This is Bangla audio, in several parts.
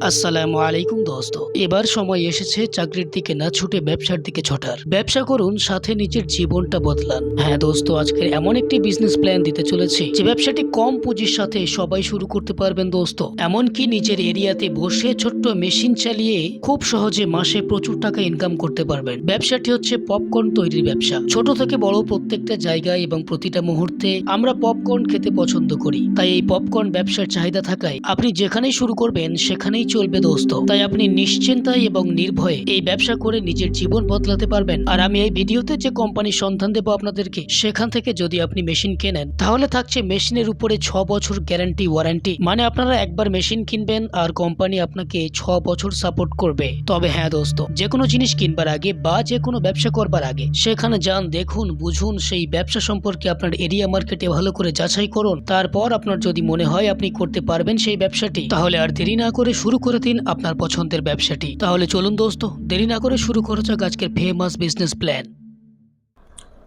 আসসালামু আলাইকুম দোস্ত। এবার সময় এসেছে চাকরির দিকে না ছুটে ব্যবসার দিকে ছটার। ব্যবসা করুন, সাথে নিজের জীবনটা বদলান। হ্যাঁ দোস্ত, আজকের এমন একটি বিজনেস প্ল্যান দিতে চলেছে। যে ব্যবসাটি কম পুঁজির সাথে সবাই শুরু করতে পারবেন দোস্ত। এমনকি নিজের এরিয়াতে বসে ছোট্ট মেশিন চালিয়ে খুব সহজে মাসে প্রচুর টাকা ইনকাম করতে পারবেন। ব্যবসাটি হচ্ছে পপকর্ন তৈরির ব্যবসা। ছোট থেকে বড় প্রত্যেকটা জায়গায় এবং প্রতিটা মুহূর্তে আমরা পপকর্ন খেতে পছন্দ করি। তাই এই পপকর্ন ব্যবসার চাহিদা থাকায় আপনি যেখানেই শুরু করবেন, সেখানেই চলবে দোস্ত। তাই আপনি নিশ্চিন্তায় এবং নির্ভয়ে এই ব্যবসা করে নিজের জীবন বদলাতে পারবেন। আর আমি এই ভিডিওতে যে কোম্পানির সন্ধান দেবো আপনাদেরকে, সেখান থেকে যদি আপনি মেশিন কেনেন, তাহলে থাকছে মেশিনের উপরে ছ বছর গ্যারান্টি, ওয়ারেন্টি। মানে আপনারা একবার মেশিন কিনবেন আর কোম্পানি আপনাকে ছ বছর সাপোর্ট করবে। তবে হ্যাঁ দোস্ত যে কোনো জিনিস কিনবার আগে বা যে কোনো ব্যবসা করবার আগে, সেখানে যান, দেখুন, বুঝুন, সেই ব্যবসা সম্পর্কে আপনার এরিয়া মার্কেটে ভালো করে যাচাই করুন। তারপর আপনার যদি মনে হয় আপনি করতে পারবেন সেই ব্যবসাটি, তাহলে আর দেরি না করে শুরু করে দিন আপনার পছন্দের ব্যবসাটি। তাহলে চলুন দোস্ত দেরি না করে শুরু করা যাক আজকের ফেমাস বিজনেস প্ল্যান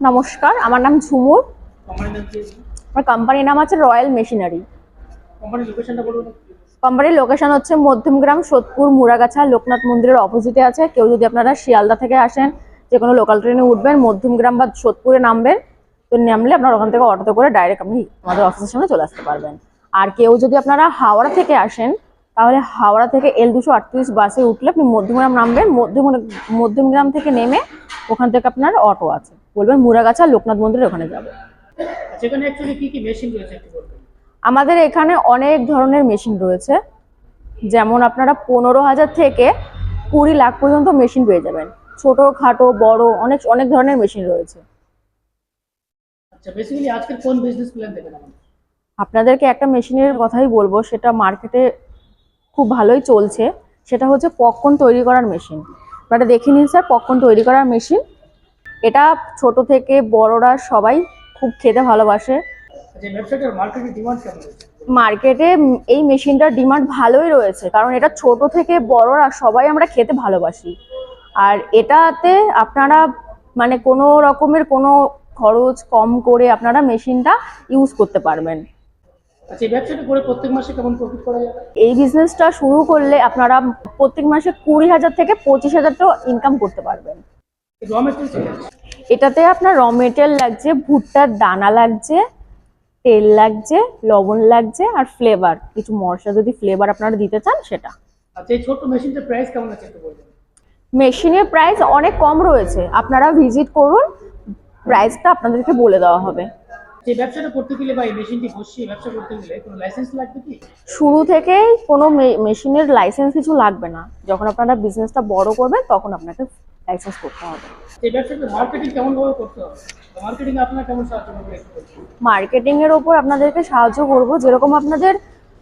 নমস্কার আমার নাম ঝুমুর। আমার কোম্পানির নাম আছে রয়্যাল মেশিনারি কোম্পানির লোকেশনটা বলুন কোম্পানির লোকেশন হচ্ছে মধ্যমগ্রাম সোদপুর মুরাগাছা লোকনাথ মন্দিরের অপোজিটে আছে। কেউ যদি আপনারা শিয়ালদা থেকে আসেন যে কোনো লোকাল ট্রেনে উঠবেন মধ্যমগ্রাম বা সোদপুরে নামবেন তো নামলে আপনার ওখান থেকে অটোতে করে ডাইরেক্ট আপনি আমাদের অফিসের সামনে চলে আসতে পারবেন। আর কেউ যদি আপনারা হাওড়া থেকে আসেন তাহলে হাওড়া থেকে এল দুশো আটত্রিশ বাসে উঠলে আপনি মধ্যমগ্রাম নামবেন। মধ্যম- মধ্যমগ্রাম থেকে নেমে ওখান থেকে আপনার অটো আছে। বলবেন মুরাগাছা লোকনাথ মন্দিরের ওখানে যাবে। বলবেন? আমাদের এখানে অনেক ধরনের মেশিন রয়েছে। যেমন আপনারা পনেরো হাজার থেকে কুড়ি লাখ পর্যন্ত মেশিন পেয়ে যাবেন। ছোট খাটো বড় অনেক অনেক ধরনের মেশিন রয়েছে। আচ্ছা আপনাদেরকে একটা মেশিনের কথাই বলব সেটা মার্কেটে খুব ভালোই চলছে সেটা হচ্ছে পপকর্ন তৈরি করার মেশিন। আপনারা দেখে নিন স্যার পপকর্ন তৈরি করার মেশিন। এটা ছোট থেকে বড়রা সবাই খুব খেতে ভালোবাসে। আচ্ছা মার্কেটে এই মেশিনটার ডিমান্ড ভালোই রয়েছে কারণ এটা ছোট থেকে বড়রা সবাই আমরা খেতে ভালোবাসি। আর এটাতে আপনারা মানে কোনো রকমের কোনো খরচ কম করে আপনারা মেশিনটা ইউজ করতে পারবেন। আচ্ছা এই ব্যবসাটা করে প্রত্যেক মাসে কেমন প্রফিট করা যাবে এই বিজনেসটা শুরু করলে আপনারা প্রত্যেক মাসে কুড়ি হাজার থেকে পঁচিশ হাজার তো ইনকাম করতে পারবেন। র এটাতে আপনার র মেটেরিয়াল লাগছে ভুট্টার দানা লাগছে তেল লাগছে লবণ লাগছে আর ফ্লেভার কিছু মশলা যদি ফ্লেভার আপনারা দিতে চান সেটা। আচ্ছা এই ছোট্ট মেশিনটার প্রাইস কেমন আছে একটু বলবেন? মেশিনের প্রাইস অনেক কম রয়েছে আপনারা ভিজিট করুন প্রাইসটা আপনাদেরকে বলে দেওয়া হবে। যে ব্যবসাটা করতে গেলে বা এই মেশিনটি বসিয়ে ব্যবসা করতে গেলে কোনো লাইসেন্স লাগবে কি? শুরু থেকেই কোনো মেশিনের লাইসেন্স কিছু লাগবে না। যখন আপনারা বিজনেসটা বড় করবেন তখন আপনাকে লাইসেন্স করতে হবে। এই ব্যবসাটা মার্কেটিং কেমন ভাবে করতে হবে? মার্কেটিং আপনার কেমন সাহায্য করবে মার্কেটিং এর ওপর আপনাদেরকে সাহায্য করব। যেরকম আপনাদের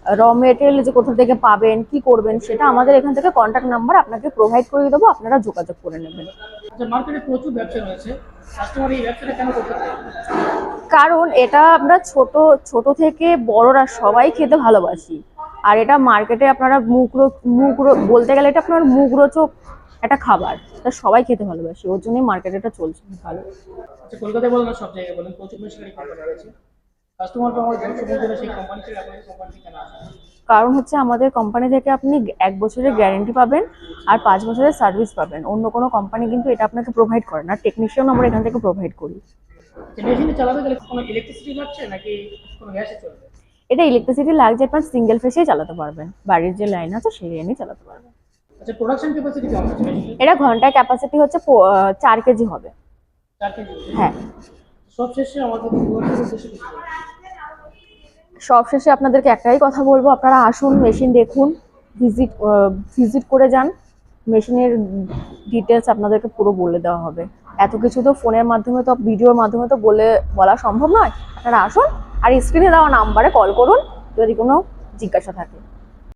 র মেটেরিয়াল যে কোথা থেকে পাবেন কি করবেন সেটা আমাদের এখান থেকে কন্ট্যাক্ট নাম্বার আপনাকে প্রোভাইড করে দেবো। আপনারা যোগাযোগ করে নেবেন। আচ্ছা মার্কেটে প্রচুর ব্যবসা রয়েছে। কাস্টমার এই ব্যবসাটা কেন করতে কারণ এটা আমরা ছোট ছোট থেকে বড়রা সবাই খেতে ভালোবাসি। আর এটা মার্কেটে আপনারা মুখ মুখ বলতে গেলে এটা আপনার মুখরোচক একটা খাবার। এটা সবাই খেতে ভালোবাসি ওর জন্যই মার্কেটে এটা চলছে ভালো। আচ্ছা কলকাতায় বলেন সব জায়গায় বলেন প্রচুর কোম্পানি রয়েছে। কাস্টমার ব্যবসা সেই কোম্পানি থেকে আপনাদের কোম্পানি কেন আসে কারণ হচ্ছে আমাদের কোম্পানি থেকে আপনি এক বছরের গ্যারেন্টি পাবেন আর পাঁচ বছরের সার্ভিস পাবেন। অন্য কোনো কোম্পানি কিন্তু এটা আপনাকে প্রোভাইড করে না। টেকনিশিয়ান আমরা এখান থেকে প্রোভাইড করি। মেশিনে চালাতে গেলে কোনো ইলেকট্রিসিটি লাগছে নাকি কোনো গ্যাসে চলবে? এটা ইলেকট্রিসিটি লাগছে আপনার সিঙ্গেল ফেসেই চালাতে পারবেন বাড়ির যে লাইন আছে সেই লাইনেই চালাতে পারবেন আচ্ছা প্রোডাকশন ক্যাপাসিটি কেমন আছে? এটা ঘন্টায় ক্যাপাসিটি হচ্ছে পো- আহ, চার কেজি হবে। চার কেজি? হ্যাঁ। সব শেষে আমাদের। সব শেষে আপনাদেরকে একটাই কথা বলব আপনারা আসুন মেশিন দেখুন ভিজিট ভিজিট করে যান। মেশিনের ডিটেলস আপনাদেরকে পুরো বলে দেওয়া হবে। এত কিছু তো ফোনের মাধ্যমে তো, ভিডিওর মাধ্যমে তো বলে, বলা সম্ভব নয়। আপনারা আসুন আর স্ক্রিনে দেওয়া নাম্বারে কল করুন, যদি কোনো জিজ্ঞাসা থাকে।